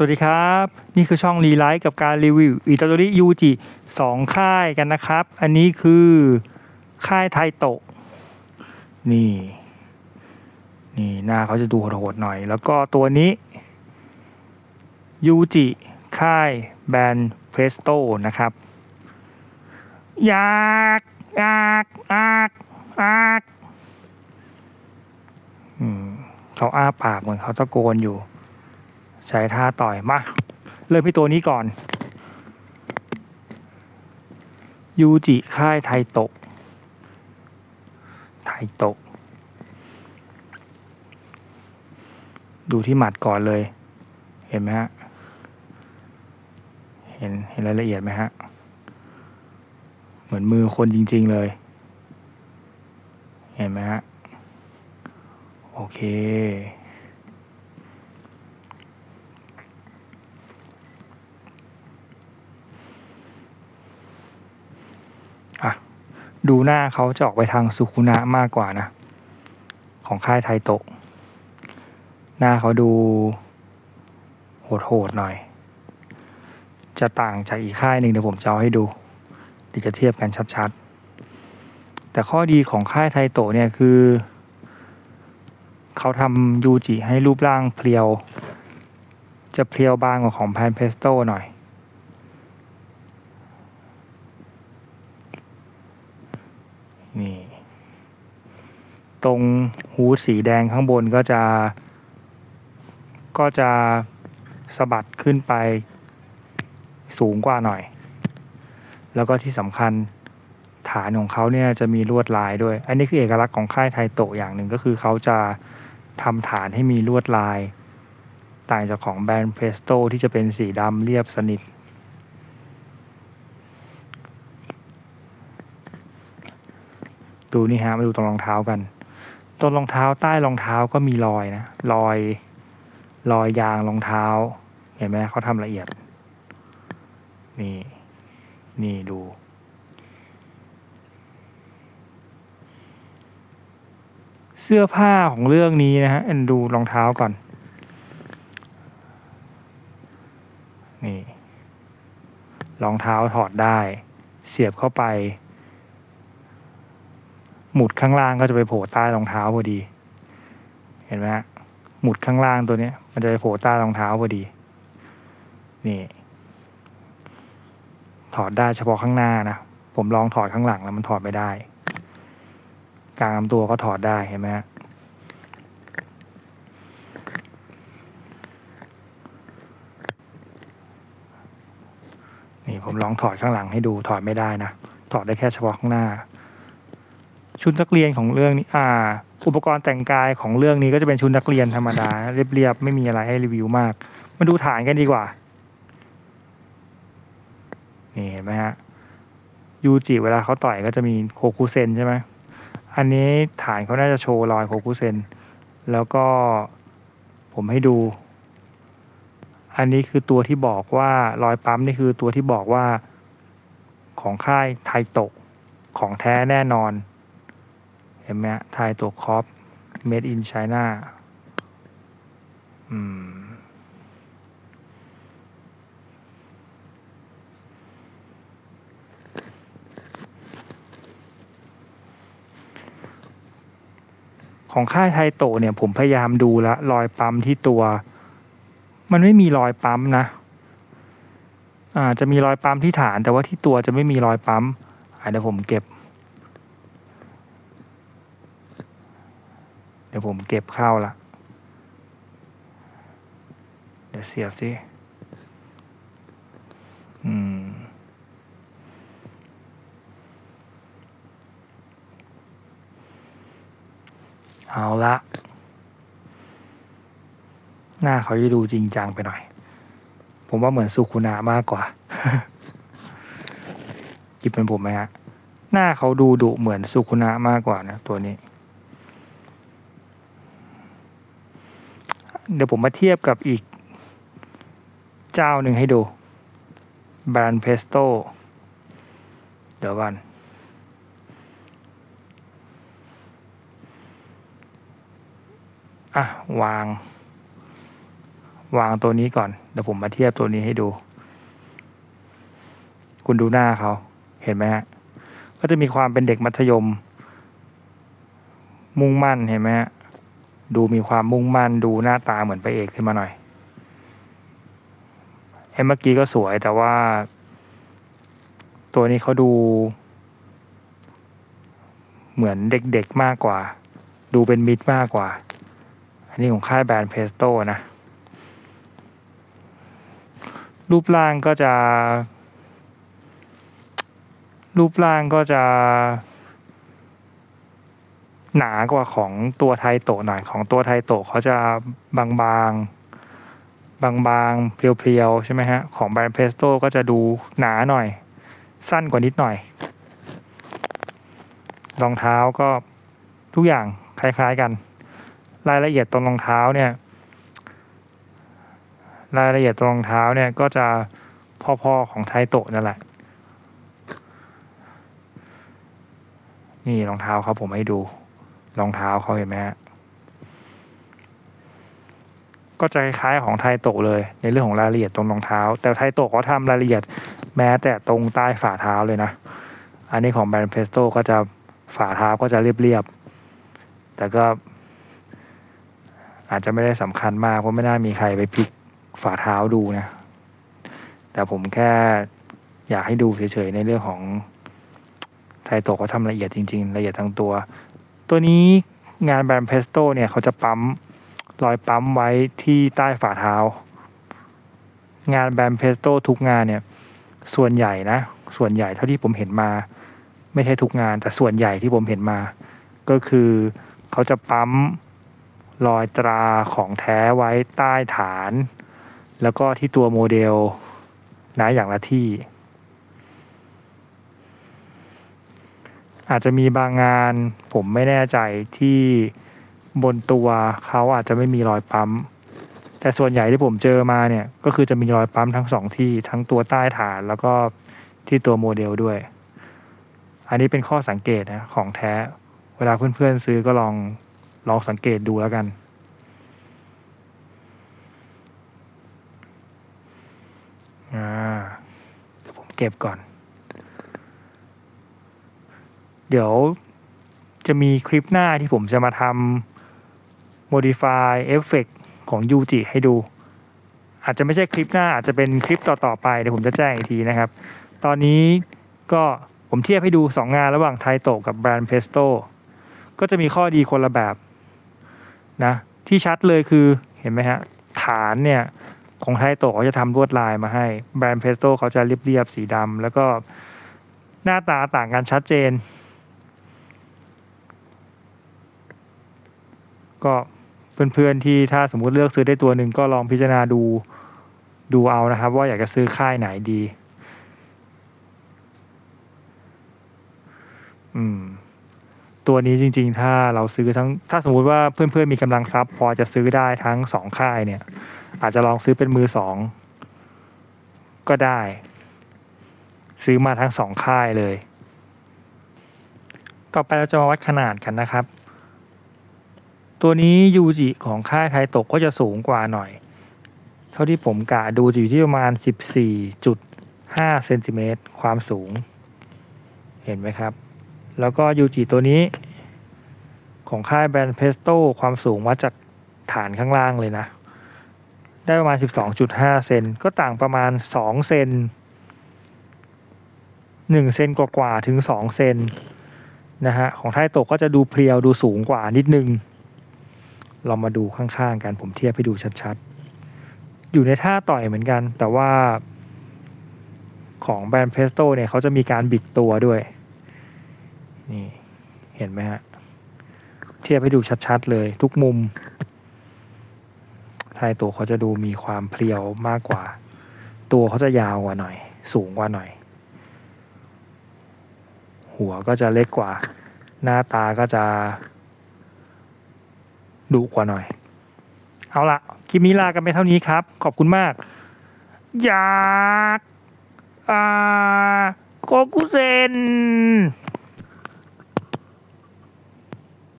สวัสดีครับ นี่คือช่องรีไลท์กับการรีวิวอิตาโ o ริยูจิสองค่ายกันนะครับ อันนี้คือค่ายไทโตะนี่ นี่หน้าเขาจะดูโหดๆหน่อย แล้วก็ตัวนี้ยูจิค่ายแบรนด์เพสโตนะครับอยากอยากอากอากเขาอ้าปากเหมือนเขาตะโกนอยู่ ใช้ท่าต่อยมา เริ่มที่ตัวนี้ก่อน ยูจิค่ายไทโตะไทโตะดูที่หมัดก่อนเลย เห็นไหมฮะ เห็นเห็นรายละเอียดไหมฮะ เหมือนมือคนจริง ๆเลย เห็นไหมฮะ โอเค อะ ดูหน้าเขาจะออกไปทางสุคุนะมากกว่านะ ของค่ายไทโตะ หน้าเขาดูโหดๆหน่อย จะต่างจากอีกค่ายหนึ่งเดี๋ยวผมจะเอาให้ดูเดี๋ยวจะเทียบกันชัดๆ แต่ข้อดีของค่ายไทโตะเนี่ยคือ เขาทำยูจิให้รูปร่างเพียว จะเพียวบางกว่าของแพนเพสโต้หน่อย นี่ ตรงหูสีแดงข้างบนก็จะ ก็จะสะบัดขึ้นไปสูงกว่าหน่อย แล้วก็ที่สำคัญฐานของเขาเนี่ยจะมีลวดลายด้วย อันนี้คือเอกลักษณ์ของค่ายไทโตะอย่างหนึ่งก็คือเขาจะทำฐานให้มีลวดลาย ต่างจากของแบรนด์เพรสโตที่จะเป็นสีดำเรียบสนิท ดูนี่ฮะมาดูตรงรองเท้ากัน ตรงรองเท้าใต้รองเท้าก็มีรอยนะรอย รอยยางรองเท้า เห็นไหมเขาทำละเอียด นี่ นี่ดู เสื้อผ้าของเรื่องนี้นะฮะอันดูรองเท้าก่อน นี่รองเท้าถอดได้ เสียบเข้าไป หมุดข้างล่างก็จะไปโผล่ใต้รองเท้าพอดี เห็นไหมฮะหมุดข้างล่างตัวเนี้ยมันจะไปโผล่ใต้รองเท้าพอดี นี่ ถอดได้เฉพาะข้างหน้านะ ผมลองถอดข้างหลังแล้วมันถอดไม่ได้ กลางลำตัวก็ถอดได้เห็นไหมฮะนี่ผมลองถอดข้างหลังให้ดูถอดไม่ได้นะ ถอดได้แค่เฉพาะข้างหน้า ชุดนักเรียนของเรื่องนี้อ่า อุปกรณ์แต่งกายของเรื่องนี้ก็จะเป็นชุดนักเรียนธรรมดา เรียบๆไม่มีอะไรให้รีวิวมาก มาดูฐานกันดีกว่า นี่เห็นไหมฮะยูจิเวลาเขาต่อยก็จะมีโคคุเซนใช่ไหมอันนี้ฐานเขาน่าจะโชว์รอยโคคุเซน แล้วก็ผมให้ดู อันนี้คือตัวที่บอกว่ารอยปั๊มนี่คือตัวที่บอกว่าของค่ายไทโตะของแท้แน่นอน เห็นไหมไทโตคอป made in China อืม ของค่ายไทโตเนี่ยผมพยายามดูแล้วรอยปั๊มที่ตัว มันไม่มีรอยปั๊มนะอ่าจะมีรอยปั๊มที่ฐาน แต่ว่าที่ตัวจะไม่มีรอยปั๊มอ่าเดี๋ยวผมเก็บ เดี๋ยวผมเก็บเข้าละเดี๋ยวเสียบสิอืม เอาละ หน้าเขาจะดูจริงจังไปหน่อย ผมว่าเหมือนสุคุนะมากกว่าคิดเป็นผมไหมฮะ หน้าเขาดูดุเหมือนสุคุนะมากกว่านะตัวนี้ เดี๋ยวผมมาเทียบกับอีกเจ้าหนึ่งให้ดูแบรนด์เพสโตเดี๋ยวก่อนอะวาง วางตัวนี้ก่อน เดี๋ยวผมมาเทียบตัวนี้ให้ดู คุณดูหน้าเขา เห็นไหมฮะ ก็จะมีความเป็นเด็กมัธยม มุ่งมั่นเห็นไหมฮะ ดูมีความมุ่งมั่นดูหน้าตาเหมือนพระเอกขึ้นมาหน่อยเอ้เมื่อกี้ก็สวยแต่ว่า ตัวนี้เขาดู เหมือนเด็กๆมากกว่า ดูเป็นมิตรมากกว่า อันนี้ของค่ายแบรนด์เพสโต้นะ รูปร่างก็จะ รูปร่างก็จะ หนากว่าของตัวไทโตหน่อยของตัวไทโตเขาจะบางๆบางๆเพรียวๆใช่ไหมฮะ ของแบรนด์เพสโต้ก็จะดูหนาหน่อย สั้นกว่านิดหน่อย รองเท้าก็ทุกอย่างคล้ายๆกัน รายละเอียดตรงรองเท้าเนี่ย รายละเอียดตรงรองเท้าเนี่ยก็จะพอๆของไทโตนั่นแหละ นี่รองเท้าเขาผมให้ดู รองเท้าเขาเห็นไหมฮะก็จะคล้ายๆของไทโตเลย ในเรื่องของรายละเอียดตรงรองเท้า แต่ไทโตเขาทำรายละเอียดแม้แต่ตรงใต้ฝ่าเท้าเลยนะ อันนี้ของแบรนด์เพสโต้ก็จะฝ่าเท้าก็จะเรียบๆ แต่ก็ อาจจะไม่ได้สำคัญมากเพราะไม่น่ามีใครไปพลิกฝ่าเท้าดูนะ แต่ผมแค่อยากให้ดูเฉยๆในเรื่องของไทโตเขาทำละเอียดจริงๆ ละเอียดทั้งตัว ตัวนี้งานแบรนด์เพสโต้เนี่ยเขาจะปั๊มรอยปั๊มไว้ที่ใต้ฝ่าเท้า งานแบรนด์เพสโต้ทุกงานเนี่ยส่วนใหญ่นะ ส่วนใหญ่เท่าที่ผมเห็นมา ไม่ใช่ทุกงานแต่ส่วนใหญ่ที่ผมเห็นมา ก็คือเขาจะปั๊มรอยตราของแท้ไว้ใต้ฐาน แล้วก็ที่ตัวโมเดลนะอย่างละที่ อาจจะมีบางงานผมไม่แน่ใจที่บนตัวเขาอาจจะไม่มีรอยปั๊ม แต่ส่วนใหญ่ที่ผมเจอมาเนี่ย ก็คือจะมีรอยปั๊มทั้งสองที่ทั้งตัวใต้ฐานแล้วก็ที่ตัวโมเดลด้วย อันนี้เป็นข้อสังเกตนะของแท้ เวลาเพื่อนๆซื้อก็ลองลองสังเกตดูแล้วกัน อ่าเดี๋ยวผมเก็บก่อน เดี๋ยวจะมีคลิปหน้าที่ผมจะมาทำ modify effect ของ Uji ให้ดู อาจจะไม่ใช่คลิปหน้าอาจจะเป็นคลิปต่อ ๆ ไปเดี๋ยวผมจะแจ้งอีกทีนะครับ ตอนนี้ก็ผมเทียบให้ดู 2 งานระหว่างไทโตกับแบรนด์เพสโตก็จะมีข้อดีคนละแบบนะที่ชัดเลยคือเห็นไหมฮะ ฐานเนี่ยของไทโตเขาจะทำลวดลายมาให้ แบรนด์เพสโตเขาจะเรียบๆสีดำแล้วก็หน้าตาต่างกันชัดเจน ก็เพื่อนๆที่ถ้าสมมุติเลือกซื้อได้ตัวหนึ่งก็ลองพิจารณาดูดูเอานะครับ ว่าอยากจะซื้อค่ายไหนดี อืม ตัวนี้จริง ๆ ถ้าเราซื้อทั้ง ถ้าสมมุติว่าเพื่อนๆมีกำลังทรัพย์ พอจะซื้อได้ทั้งสองค่ายเนี่ย อาจจะลองซื้อเป็นมือสองก็ได้ ซื้อมาทั้งสองค่ายเลย ต่อไปเราจะมาวัดขนาดกันนะครับ ตัวนี้ยูจิของค่ายไทโตะก็จะสูงกว่าหน่อย เท่าที่ผมกะดูจะอยู่ที่ประมาณ 14.5เซนติเมตรความสูง เห็นไหมครับ แล้วก็ยูจิตัวนี้ ของค่ายแบรนด์เพสโต้ความสูงวัดจากฐานข้างล่างเลยนะ ได้ประมาณ 12.5 เซนก็ต่างประมาณ 2 เซน1 เซนกว่าๆถึง 2 เซนนะฮะของไทโตะก็จะดูเพรียวดูสูงกว่านิดนึง เรามาดูข้างๆกันผมเทียบให้ดูชัดๆ อยู่ในท่าต่อยเหมือนกัน แต่ว่าของแบรนด์เพสโต้เนี่ยเขาจะมีการบิดตัวด้วย นี่เห็นไหมฮะ เทียบให้ดูชัดๆเลยทุกมุมไทยตัวเขาจะดูมีความเพรียวมากกว่า ตัวเขาจะยาวกว่าหน่อย สูงกว่าหน่อย หัวก็จะเล็กกว่า หน้าตาก็จะ ดุกว่าหน่อย เอาละคลิปนี้ลากันไปเท่านี้ครับ ขอบคุณมาก อยาก อ่าโกกุเซน